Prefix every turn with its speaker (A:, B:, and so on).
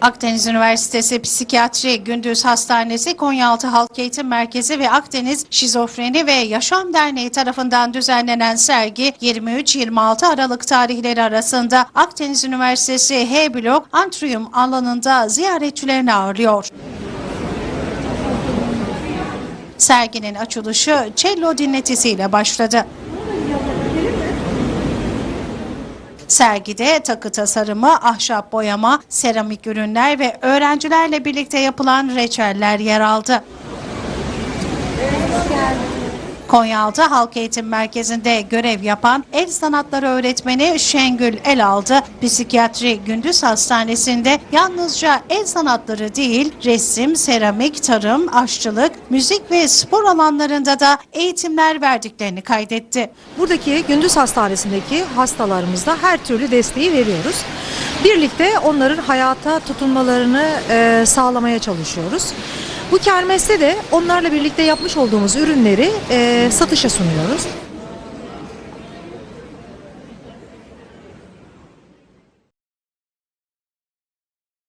A: Akdeniz Üniversitesi Psikiyatri Gündüz Hastanesi, Konyaaltı Halk Eğitim Merkezi ve Akdeniz Şizofreni ve Yaşam Derneği tarafından düzenlenen sergi 23-26 Aralık tarihleri arasında Akdeniz Üniversitesi H Blok Antrium alanında ziyaretçilerini ağırlıyor. Serginin açılışı cello dinletisiyle başladı. Sergide takı tasarımı, ahşap boyama, seramik ürünler ve öğrencilerle birlikte yapılan reçeller yer aldı. Konyaaltı Halk Eğitim Merkezi'nde görev yapan el sanatları öğretmeni Şengül Elaldı, psikiyatri gündüz hastanesinde yalnızca el sanatları değil, resim, seramik, tarım, aşçılık, müzik ve spor alanlarında da eğitimler verdiklerini kaydetti.
B: Buradaki gündüz hastanesindeki hastalarımızda her türlü desteği veriyoruz. Birlikte onların hayata tutunmalarını e, sağlamaya çalışıyoruz. Bu kermeste de onlarla birlikte yapmış olduğumuz ürünleri e, satışa sunuyoruz.